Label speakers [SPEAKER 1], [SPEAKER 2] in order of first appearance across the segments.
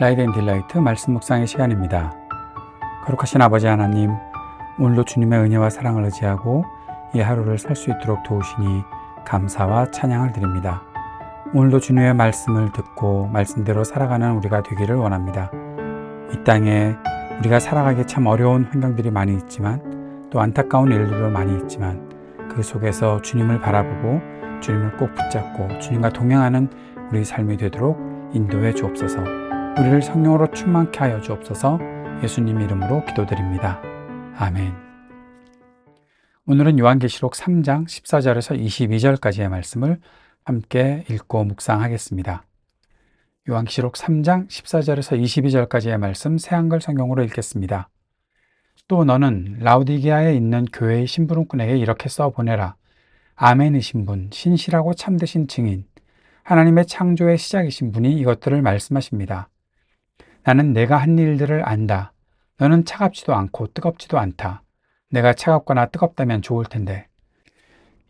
[SPEAKER 1] 라이드 앤 딜라이트 말씀 묵상의 시간입니다. 거룩하신 아버지 하나님, 오늘도 주님의 은혜와 사랑을 의지하고 이 하루를 살 수 있도록 도우시니 감사와 찬양을 드립니다. 오늘도 주님의 말씀을 듣고 말씀대로 살아가는 우리가 되기를 원합니다. 이 땅에 우리가 살아가기 참 어려운 환경들이 많이 있지만 또 안타까운 일들도 많이 있지만 그 속에서 주님을 바라보고 주님을 꼭 붙잡고 주님과 동행하는 우리 삶이 되도록 인도해 주옵소서. 우리를 성령으로 충만케 하여 주옵소서. 예수님 이름으로 기도드립니다. 아멘. 오늘은 요한계시록 3장 14절에서 22절까지의 말씀을 함께 읽고 묵상하겠습니다. 요한계시록 3장 14절에서 22절까지의 말씀 새한글 성경으로 읽겠습니다. 또 너는 라우디게아에 있는 교회의 신부름꾼에게 이렇게 써 보내라. 아멘이신 분, 신실하고 참되신 증인, 하나님의 창조의 시작이신 분이 이것들을 말씀하십니다. 나는 내가 한 일들을 안다. 너는 차갑지도 않고 뜨겁지도 않다. 내가 차갑거나 뜨겁다면 좋을 텐데.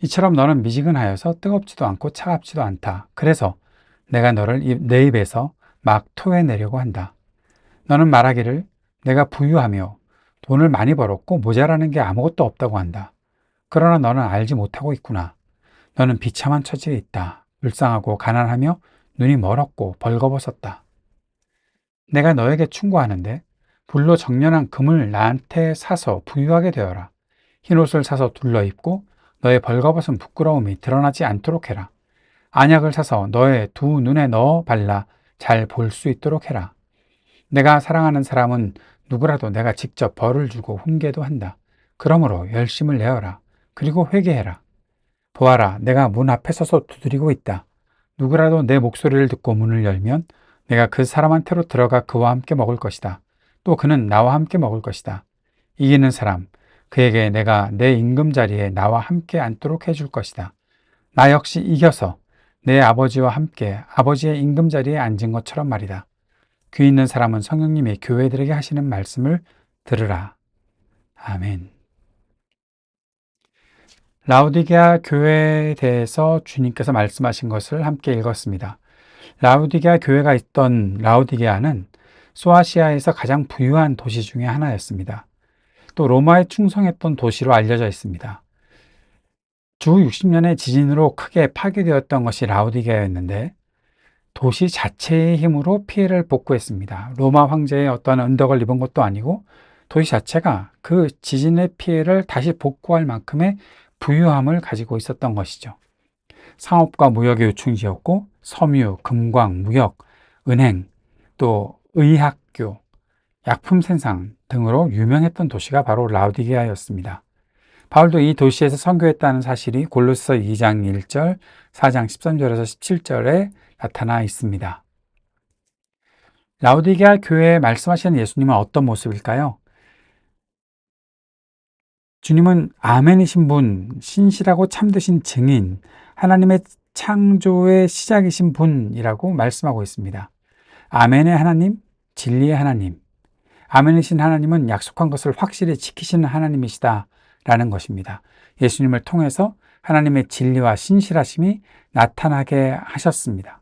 [SPEAKER 1] 이처럼 너는 미지근하여서 뜨겁지도 않고 차갑지도 않다. 그래서 내가 너를 내 입에서 막 토해내려고 한다. 너는 말하기를 내가 부유하며 돈을 많이 벌었고 모자라는 게 아무것도 없다고 한다. 그러나 너는 알지 못하고 있구나. 너는 비참한 처지에 있다. 불쌍하고 가난하며 눈이 멀었고 벌거벗었다. 내가 너에게 충고하는데 불로 정련한 금을 나한테 사서 부유하게 되어라. 흰옷을 사서 둘러 입고 너의 벌거벗은 부끄러움이 드러나지 않도록 해라. 안약을 사서 너의 두 눈에 넣어 발라 잘 볼 수 있도록 해라. 내가 사랑하는 사람은 누구라도 내가 직접 벌을 주고 훈계도 한다. 그러므로 열심을 내어라. 그리고 회개해라. 보아라, 내가 문 앞에 서서 두드리고 있다. 누구라도 내 목소리를 듣고 문을 열면 내가 그 사람한테로 들어가 그와 함께 먹을 것이다. 또 그는 나와 함께 먹을 것이다. 이기는 사람, 그에게 내가 내 임금 자리에 나와 함께 앉도록 해줄 것이다. 나 역시 이겨서 내 아버지와 함께 아버지의 임금 자리에 앉은 것처럼 말이다. 귀 있는 사람은 성령님이 교회들에게 하시는 말씀을 들으라. 아멘. 라우디게아 교회에 대해서 주님께서 말씀하신 것을 함께 읽었습니다. 라우디게아 교회가 있던 라우디게아는 소아시아에서 가장 부유한 도시 중의 하나였습니다. 또 로마에 충성했던 도시로 알려져 있습니다. 주 60년의 지진으로 크게 파괴되었던 것이 라우디게아였는데 도시 자체의 힘으로 피해를 복구했습니다. 로마 황제의 어떤 언덕을 입은 것도 아니고 도시 자체가 그 지진의 피해를 다시 복구할 만큼의 부유함을 가지고 있었던 것이죠. 상업과 무역의 요충지였고 섬유, 금광, 무역, 은행, 또 의학교, 약품 생산 등으로 유명했던 도시가 바로 라우디게아였습니다. 바울도 이 도시에서 선교했다는 사실이 골로새 2장 1절, 4장 13절에서 17절에 나타나 있습니다. 라우디게아 교회에 말씀하시는 예수님은 어떤 모습일까요? 주님은 아멘이신 분, 신실하고 참되신 증인, 하나님의 창조의 시작이신 분이라고 말씀하고 있습니다. 아멘의 하나님, 진리의 하나님. 아멘이신 하나님은 약속한 것을 확실히 지키시는 하나님이시다. 라는 것입니다. 예수님을 통해서 하나님의 진리와 신실하심이 나타나게 하셨습니다.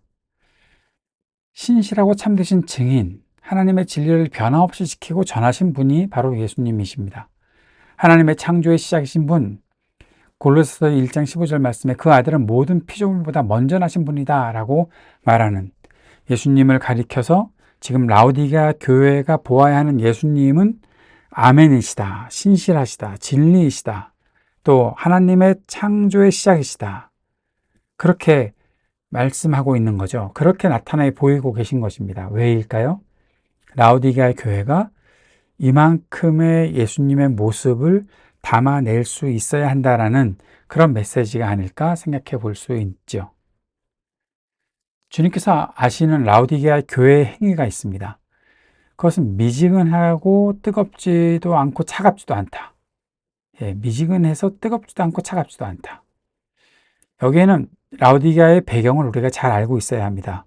[SPEAKER 1] 신실하고 참되신 증인, 하나님의 진리를 변함없이 지키고 전하신 분이 바로 예수님이십니다. 하나님의 창조의 시작이신 분, 골로새서 1장 15절 말씀에 그 아들은 모든 피조물보다 먼저 나신 분이다 라고 말하는 예수님을 가리켜서 지금 라우디가 교회가 보아야 하는 예수님은 아멘이시다, 신실하시다, 진리이시다, 또 하나님의 창조의 시작이시다. 그렇게 말씀하고 있는 거죠. 그렇게 나타나 보이고 계신 것입니다. 왜일까요? 라우디게아 교회가 이만큼의 예수님의 모습을 담아낼 수 있어야 한다라는 그런 메시지가 아닐까 생각해 볼 수 있죠. 주님께서 아시는 라우디게아 교회의 행위가 있습니다. 그것은 미지근하고 뜨겁지도 않고 차갑지도 않다. 예, 미지근해서 뜨겁지도 않고 차갑지도 않다. 여기에는 라우디게아의 배경을 우리가 잘 알고 있어야 합니다.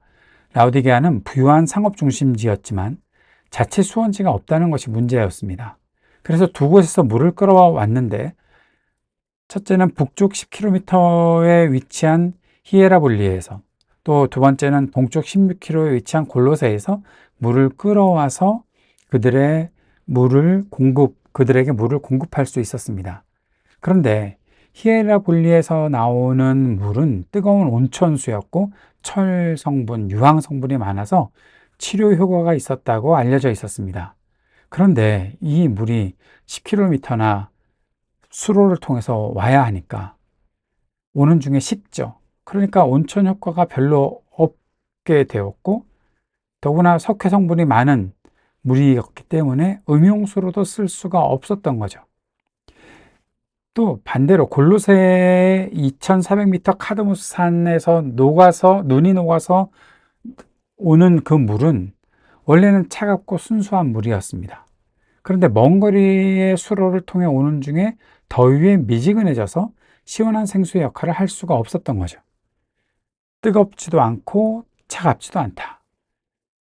[SPEAKER 1] 라우디게아는 부유한 상업 중심지였지만 자체 수원지가 없다는 것이 문제였습니다. 그래서 두 곳에서 물을 끌어왔는데 첫째는 북쪽 10km에 위치한 히에라볼리에서 또 두 번째는 동쪽 16km에 위치한 골로새에서 물을 끌어와서 그들의 물을 공급, 그들에게 물을 공급할 수 있었습니다. 그런데 히에라볼리에서 나오는 물은 뜨거운 온천수였고 철 성분, 유황 성분이 많아서 치료 효과가 있었다고 알려져 있었습니다. 그런데 이 물이 10km나 수로를 통해서 와야 하니까 오는 중에 식죠. 그러니까 온천 효과가 별로 없게 되었고 더구나 석회 성분이 많은 물이었기 때문에 음용수로도 쓸 수가 없었던 거죠. 또 반대로 골로새 2400m 카드모스 산에서 녹아서 눈이 녹아서 오는 그 물은 원래는 차갑고 순수한 물이었습니다. 그런데 먼 거리의 수로를 통해 오는 중에 더위에 미지근해져서 시원한 생수의 역할을 할 수가 없었던 거죠. 뜨겁지도 않고 차갑지도 않다.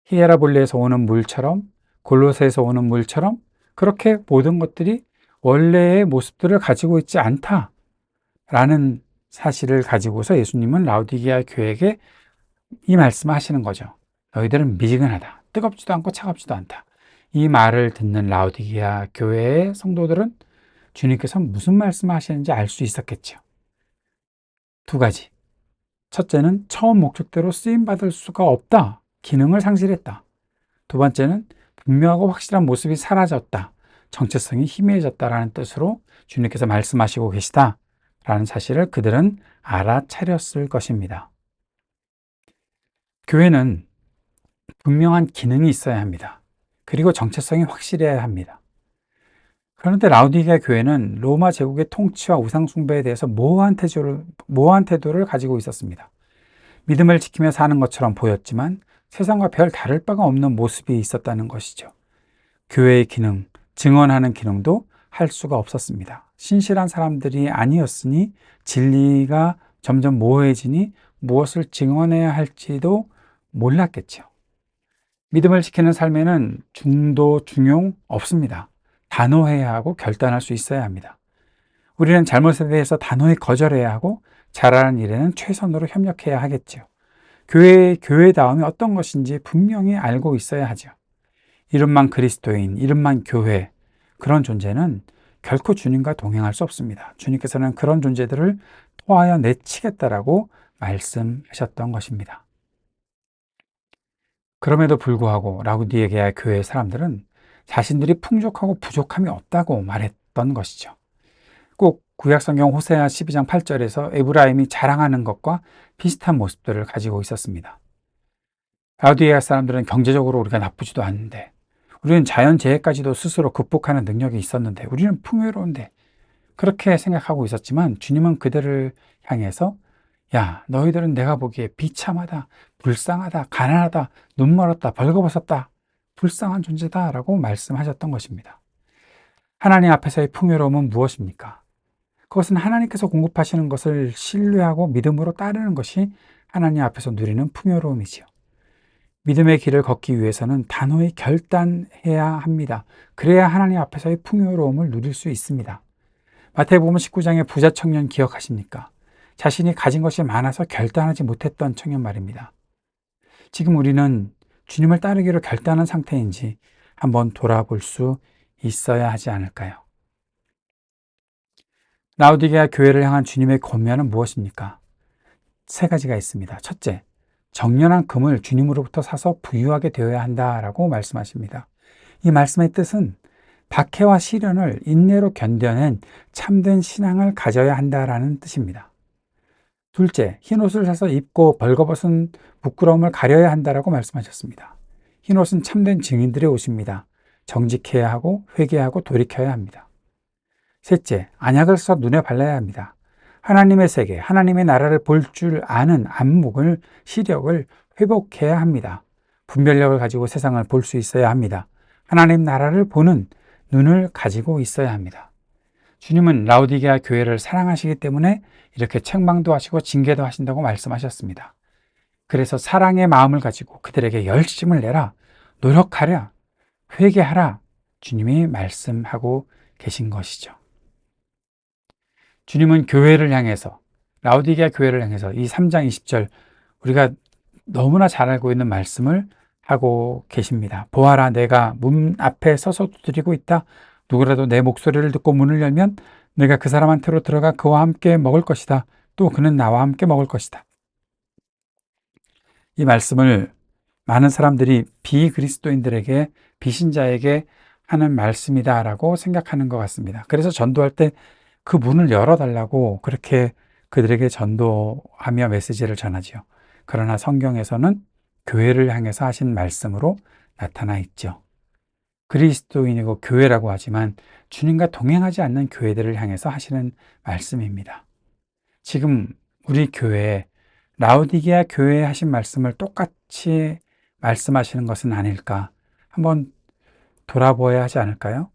[SPEAKER 1] 히에라볼리에서 오는 물처럼 골로새에서 오는 물처럼 그렇게 모든 것들이 원래의 모습들을 가지고 있지 않다라는 사실을 가지고서 예수님은 라우디게아 교회에게 이 말씀을 하시는 거죠. 너희들은 미지근하다. 뜨겁지도 않고 차갑지도 않다. 이 말을 듣는 라우디게아 교회의 성도들은 주님께서 무슨 말씀을 하시는지 알 수 있었겠죠. 두 가지. 첫째는 처음 목적대로 쓰임받을 수가 없다. 기능을 상실했다. 두 번째는 분명하고 확실한 모습이 사라졌다. 정체성이 희미해졌다라는 뜻으로 주님께서 말씀하시고 계시다 라는 사실을 그들은 알아차렸을 것입니다. 교회는 분명한 기능이 있어야 합니다. 그리고 정체성이 확실해야 합니다. 그런데 라우디게아 교회는 로마 제국의 통치와 우상 숭배에 대해서 모호한 태도를, 모호한 태도를 가지고 있었습니다. 믿음을 지키며 사는 것처럼 보였지만 세상과 별 다를 바가 없는 모습이 있었다는 것이죠. 교회의 기능, 증언하는 기능도 할 수가 없었습니다. 신실한 사람들이 아니었으니 진리가 점점 모호해지니 무엇을 증언해야 할지도 몰랐겠죠. 믿음을 지키는 삶에는 중도, 중용 없습니다. 단호해야 하고 결단할 수 있어야 합니다. 우리는 잘못에 대해서 단호히 거절해야 하고 잘하는 일에는 최선으로 협력해야 하겠죠. 교회, 교회다움이 어떤 것인지 분명히 알고 있어야 하죠. 이름만 그리스도인, 이름만 교회, 그런 존재는 결코 주님과 동행할 수 없습니다. 주님께서는 그런 존재들을 토하여 내치겠다라고 말씀하셨던 것입니다. 그럼에도 불구하고 라우디에게아 교회 사람들은 자신들이 풍족하고 부족함이 없다고 말했던 것이죠. 꼭 구약성경 호세아 12장 8절에서 에브라임이 자랑하는 것과 비슷한 모습들을 가지고 있었습니다. 라우디에아 사람들은 경제적으로 우리가 나쁘지도 않은데 우리는 자연재해까지도 스스로 극복하는 능력이 있었는데 우리는 풍요로운데 그렇게 생각하고 있었지만 주님은 그들을 향해서 야 너희들은 내가 보기에 비참하다 불쌍하다 가난하다 눈 멀었다 벌거벗었다 불쌍한 존재다 라고 말씀하셨던 것입니다 하나님 앞에서의 풍요로움은 무엇입니까? 그것은 하나님께서 공급하시는 것을 신뢰하고 믿음으로 따르는 것이 하나님 앞에서 누리는 풍요로움이지요 믿음의 길을 걷기 위해서는 단호히 결단해야 합니다. 그래야 하나님 앞에서의 풍요로움을 누릴 수 있습니다. 마태복음 19장의 부자 청년 기억하십니까? 자신이 가진 것이 많아서 결단하지 못했던 청년 말입니다. 지금 우리는 주님을 따르기로 결단한 상태인지 한번 돌아볼 수 있어야 하지 않을까요? 라우디게아 교회를 향한 주님의 권면은 무엇입니까? 세 가지가 있습니다. 첫째, 정연한 금을 주님으로부터 사서 부유하게 되어야 한다라고 말씀하십니다. 이 말씀의 뜻은 박해와 시련을 인내로 견뎌낸 참된 신앙을 가져야 한다라는 뜻입니다. 둘째, 흰옷을 사서 입고 벌거벗은 부끄러움을 가려야 한다라고 말씀하셨습니다. 흰옷은 참된 증인들의 옷입니다. 정직해야 하고 회개하고 돌이켜야 합니다. 셋째, 안약을 써 눈에 발라야 합니다. 하나님의 세계, 하나님의 나라를 볼 줄 아는 안목을, 시력을 회복해야 합니다. 분별력을 가지고 세상을 볼 수 있어야 합니다. 하나님 나라를 보는 눈을 가지고 있어야 합니다. 주님은 라우디게아 교회를 사랑하시기 때문에 이렇게 책망도 하시고 징계도 하신다고 말씀하셨습니다. 그래서 사랑의 마음을 가지고 그들에게 열심을 내라, 노력하라, 회개하라, 주님이 말씀하고 계신 것이죠. 주님은 교회를 향해서 라우디게아 교회를 향해서 이 3장 20절 우리가 너무나 잘 알고 있는 말씀을 하고 계십니다. 보아라, 내가 문 앞에 서서 두드리고 있다. 누구라도 내 목소리를 듣고 문을 열면 내가 그 사람한테로 들어가 그와 함께 먹을 것이다. 또 그는 나와 함께 먹을 것이다. 이 말씀을 많은 사람들이 비그리스도인들에게 비신자에게 하는 말씀이다라고 생각하는 것 같습니다. 그래서 전도할 때 그 문을 열어달라고 그렇게 그들에게 전도하며 메시지를 전하지요. 그러나 성경에서는 교회를 향해서 하신 말씀으로 나타나 있죠. 그리스도인이고 교회라고 하지만 주님과 동행하지 않는 교회들을 향해서 하시는 말씀입니다. 지금 우리 교회에 라우디게아 교회에 하신 말씀을 똑같이 말씀하시는 것은 아닐까 한번 돌아보아야 하지 않을까요?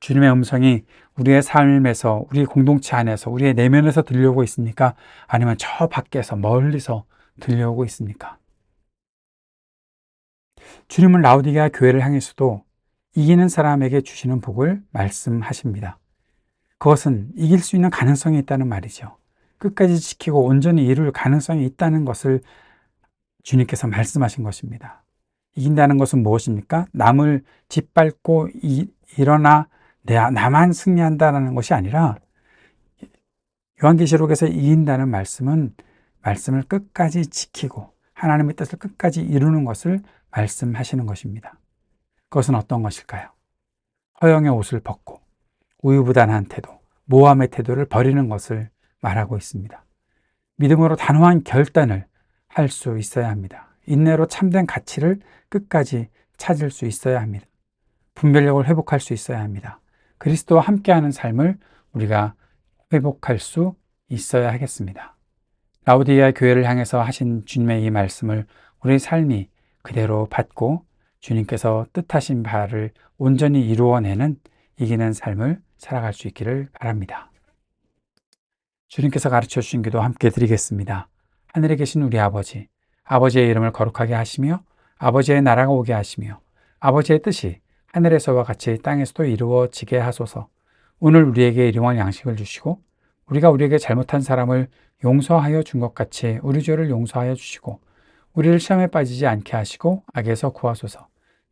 [SPEAKER 1] 주님의 음성이 우리의 삶에서, 우리 공동체 안에서, 우리의 내면에서 들려오고 있습니까? 아니면 저 밖에서, 멀리서 들려오고 있습니까? 주님은 라우디게아 교회를 향해서도 이기는 사람에게 주시는 복을 말씀하십니다. 그것은 이길 수 있는 가능성이 있다는 말이죠. 끝까지 지키고 온전히 이룰 가능성이 있다는 것을 주님께서 말씀하신 것입니다. 이긴다는 것은 무엇입니까? 남을 짓밟고 이, 일어나 내, 나만 승리한다는 것이 아니라 요한계시록에서 이긴다는 말씀은 말씀을 끝까지 지키고 하나님의 뜻을 끝까지 이루는 것을 말씀하시는 것입니다. 그것은 어떤 것일까요? 허영의 옷을 벗고 우유부단한 태도, 모함의 태도를 버리는 것을 말하고 있습니다. 믿음으로 단호한 결단을 할 수 있어야 합니다. 인내로 참된 가치를 끝까지 찾을 수 있어야 합니다. 분별력을 회복할 수 있어야 합니다. 그리스도와 함께하는 삶을 우리가 회복할 수 있어야 하겠습니다. 라우디아 교회를 향해서 하신 주님의 이 말씀을 우리 삶이 그대로 받고 주님께서 뜻하신 바를 온전히 이루어내는 이기는 삶을 살아갈 수 있기를 바랍니다. 주님께서 가르쳐 주신 기도 함께 드리겠습니다. 하늘에 계신 우리 아버지, 아버지의 이름을 거룩하게 하시며 아버지의 나라가 오게 하시며 아버지의 뜻이 하늘에서와 같이 땅에서도 이루어지게 하소서. 오늘 우리에게 일용할 양식을 주시고 우리가 우리에게 잘못한 사람을 용서하여 준 것 같이 우리 죄를 용서하여 주시고 우리를 시험에 빠지지 않게 하시고 악에서 구하소서.